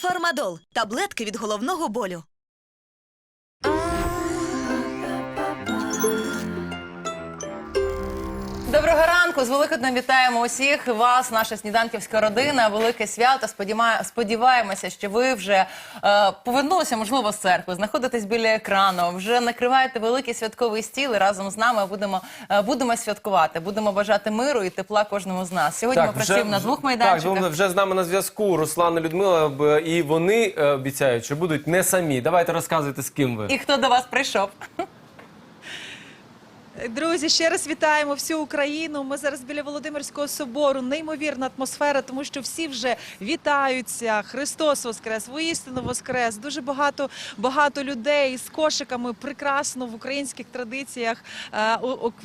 Фармадол таблетки від головного болю. Доброго ранку! З Великоднем вітаємо усіх вас, наша сніданківська родина. Велике свято. Сподіваємося, що ви вже е, повернулися, можливо, з церкви, знаходитесь біля екрану, вже накриваєте великий святковий стіл і разом з нами будемо, е, будемо святкувати. Будемо бажати миру і тепла кожному з нас. Сьогодні ми працюємо на двох майданчиках. Так, вже з нами на зв'язку Руслан і Людмила, і вони е, обіцяють, що будуть не самі. Давайте розказуйте, з ким ви. І хто до вас прийшов? Друзі, ще раз вітаємо всю Україну. Ми зараз біля Володимирського собору. Неймовірна атмосфера, тому що всі вже вітаються. Христос Воскрес, воістину Воскрес. Дуже багато багато людей з кошиками прекрасно в українських традиціях е,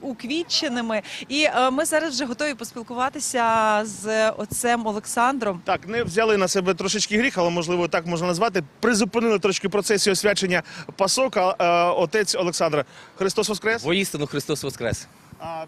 уквітченими. І е, ми зараз вже готові поспілкуватися з отцем Олександром. Так, не взяли на себе трошечки гріх, але можливо так можна назвати. Призупинили трошки процесі освячення пасок. А, е, отець Олександр Христос Воскрес. Воістину Христос Воскрес. А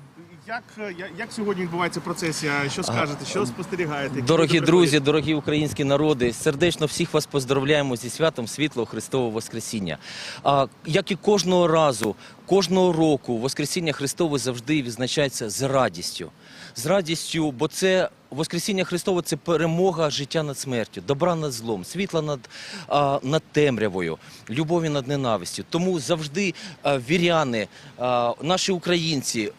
як, як, як сьогодні відбувається процесія? Що скажете? Що спостерігаєте? Дорогі друзі, дорогі українські народи, сердечно всіх вас поздравляємо зі святом світлого Христового Воскресіння. А, як і кожного разу, кожного року Воскресіння Христове завжди відзначається з радістю. З радістю, бо це Воскресіння Христове це перемога життя над смертю, добра над злом, світла над, а, над темрявою, любові над ненавистю. Тому завжди а, віряни, а, наші українці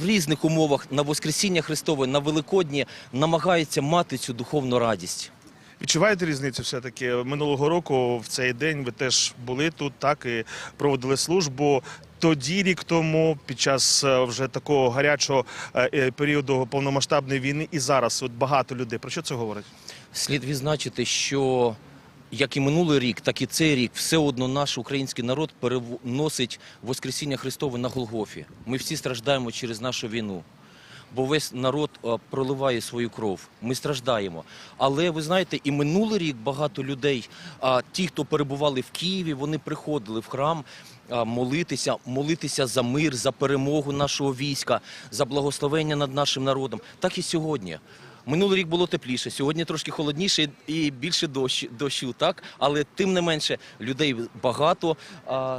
в, різних умовах на Воскресіння Христове, на Великодні намагаються мати цю духовну радість. Відчуваєте різницю все-таки? Минулого року в цей день ви теж були тут, так і проводили службу. Тоді, рік тому, під час е, вже такого гарячого е, е, періоду повномасштабної війни, і зараз от багато людей. Про що це говорить? Слід відзначити, що як і минулий рік, так і цей рік все одно наш український народ переносить Воскресіння Христове на Голгофі. Ми всі страждаємо через нашу війну. Бо весь народ проливає свою кров. Ми страждаємо. Але ви знаєте, і минулий рік багато людей, ті, хто перебували в Києві, вони приходили в храм молитися, молитися за мир, за перемогу нашого війська, за благословення над нашим народом. Так і сьогодні. Минулий рік було тепліше, сьогодні трошки холодніше і більше дощ, дощу, так? Але тим не менше людей багато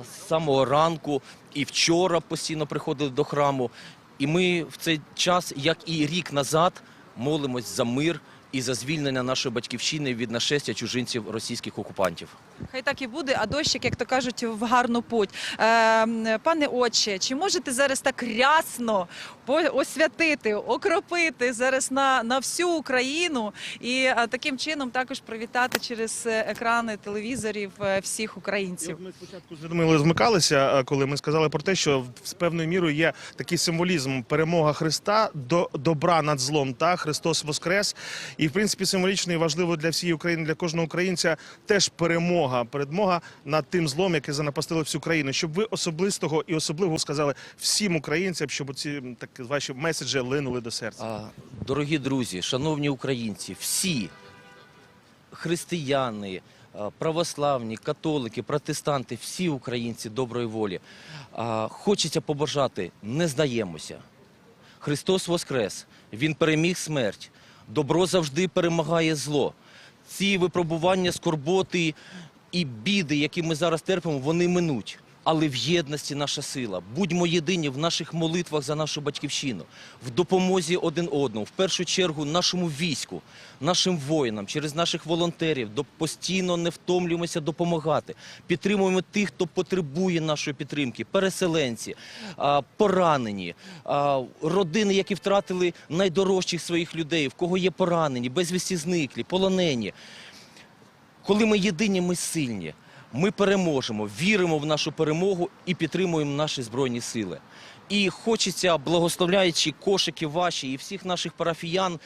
з самого ранку і вчора постійно приходили до храму. І ми в цей час, як і рік назад, молимось за мир і за звільнення нашої батьківщини від нашестя чужинців російських окупантів. Хай так і буде, а дощик, як то кажуть, в гарну путь. Е, пане отче, чи можете зараз так рясно по- освятити, окропити зараз на, на всю Україну і е, таким чином також привітати через е, екрани телевізорів всіх українців? Ми спочатку з Людмилою змикалися, коли ми сказали про те, що з певною мірою є такий символізм перемога Христа до добра над злом. Та Христос Воскрес. І в принципі символічно і важливо для всієї України, для кожного українця теж перемога, перемога над тим злом, яке занапастило всю країну. Щоб ви особистого і особливо сказали всім українцям, щоб ці так ваші меседжі линули до серця. Дорогі друзі, шановні українці, всі християни, православні, католики, протестанти, всі українці доброї волі. Хочеться побажати, не здаємося. Христос Воскрес, Він переміг смерть. Добро завжди перемагає зло. Ці випробування, скорботи і біди, які ми зараз терпимо, вони минуть. Але в єдності наша сила. Будьмо єдині в наших молитвах за нашу батьківщину, в допомозі один одному, в першу чергу нашому війську, нашим воїнам, через наших волонтерів, постійно не втомлюємося допомагати. Підтримуємо тих, хто потребує нашої підтримки, переселенці, поранені, родини, які втратили найдорожчих своїх людей, в кого є поранені, безвісті зниклі, полонені. Коли ми єдині, ми сильні. Ми переможемо, віримо в нашу перемогу і підтримуємо наші збройні сили. І хочеться, благословляючи кошики ваші і всіх наших парафіян,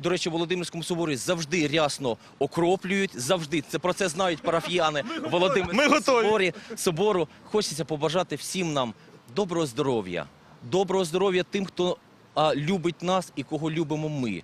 до речі, в Володимирському соборі завжди рясно окроплюють. Завжди це про це знають парафіяни Ми Володимирському готові. соборі собору. Хочеться побажати всім нам доброго здоров'я, доброго здоров'я тим, хто а, любить нас і кого любимо ми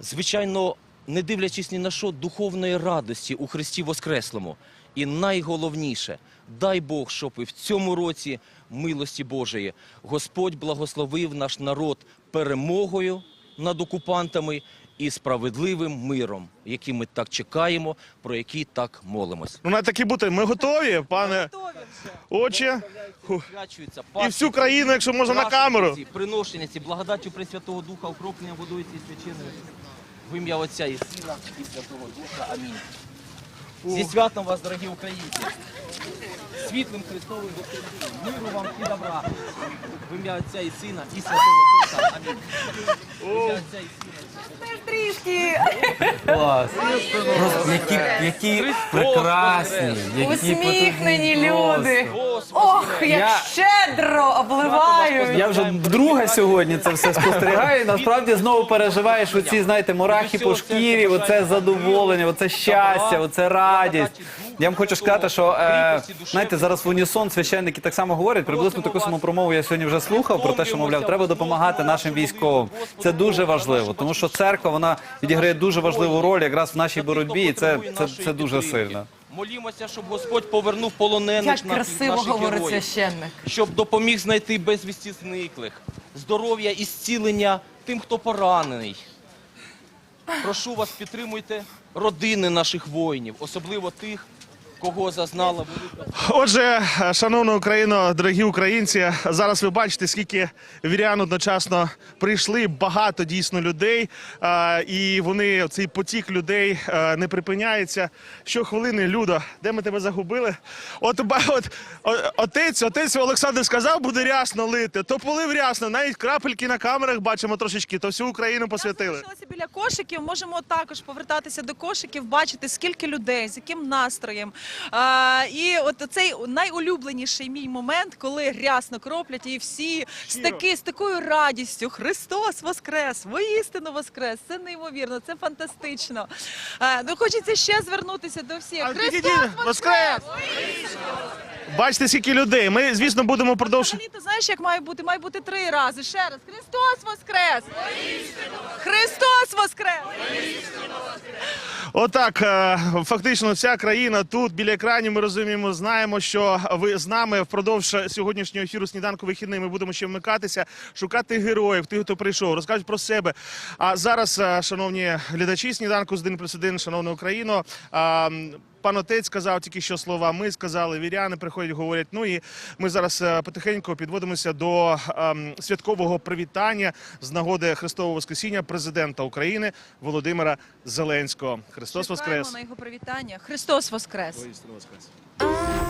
звичайно, не дивлячись ні на що, духовної радості у Христі Воскреслому. І найголовніше, дай Бог, щоб і в цьому році милості Божої Господь благословив наш народ перемогою над окупантами і справедливим миром, який ми так чекаємо, про який так молимось. Ну, на такі бути. Ми готові, пане отче. І всю країну, якщо можна на камеру. Ці Приношення ці благодаттю Пресвятого Духа, укроплення водою цієї свяченої в ім'я Отця і Сина і Святого Духа. Амінь. Зі святом вас, дорогі українці! Світлим Христовим Господом, миру вам і добра. В ім'я Отця і Сина і Святого Духа. Амінь. В ім'я Отця і Сина. Клас. Просто які, які прекрасні, які Усміхнені люди. просто. Ох, як Я- щедро обливають. Я вже вдруге сьогодні це все спостерігаю. і Насправді знову переживаєш оці, знаєте, мурахи по шкірі, оце задоволення, оце щастя, оце радість. Я вам хочу сказати, що е, знаєте, зараз в унісон священники так само говорять. Приблизно таку саму промову я сьогодні вже слухав про те, що мовляв, треба допомагати нашим військовим. Це дуже важливо, тому що церква вона відіграє дуже важливу роль якраз в нашій боротьбі, і це, це, це дуже сильно. Молімося, щоб Господь повернув полонених Як красиво наших говорить героїв. священник. щоб допоміг знайти безвісті зниклих, здоров'я і зцілення тим, хто поранений. Прошу вас, підтримуйте родини наших воїнів, особливо тих, кого зазнала Отже, шановна Україно, дорогі українці, зараз ви бачите, скільки вірян одночасно прийшли. Багато дійсно людей, і вони цей потік людей не припиняється. Щохвилини, Людо, де ми тебе загубили? От, ба- от отець, отець Олександр сказав, буде рясно лити. То полив рясно, навіть крапельки на камерах бачимо трошечки, то всю Україну посвятили. Залишилися біля кошиків. Можемо також повертатися до кошиків, бачити скільки людей, з яким настроєм. А, і от цей найулюбленіший мій момент, коли рясно кроплять, і всі з таки з такою радістю Христос Воскрес! Воістину Воскрес! Це неймовірно, це фантастично. А, ну хочеться ще звернутися до всіх. Христос Воскрес! Воскрес! Бачите, скільки людей. Ми, звісно, будемо продовж. Взагалі, ти знаєш, як має бути? Має бути три рази. Ще раз. Христос Воскрес! Христос Воскрес! Отак, е, фактично, вся країна тут біля екранів. Ми розуміємо, знаємо, що ви з нами впродовж сьогоднішнього ефіру сніданку вихідний. Ми будемо ще вмикатися, шукати героїв, тих, хто прийшов, розкажуть про себе. А зараз, е, шановні глядачі, сніданку з 1 плюс 1, шановна Україно. Пан отець сказав тільки що слова. Ми сказали, віряни приходять, говорять. Ну і ми зараз е, потихеньку підводимося до ем, святкового привітання з нагоди Христового Воскресіння президента України Володимира Зеленського. Христос Чекаємо Воскрес! на його привітання. Христос Воскрес! Воістину Воскрес!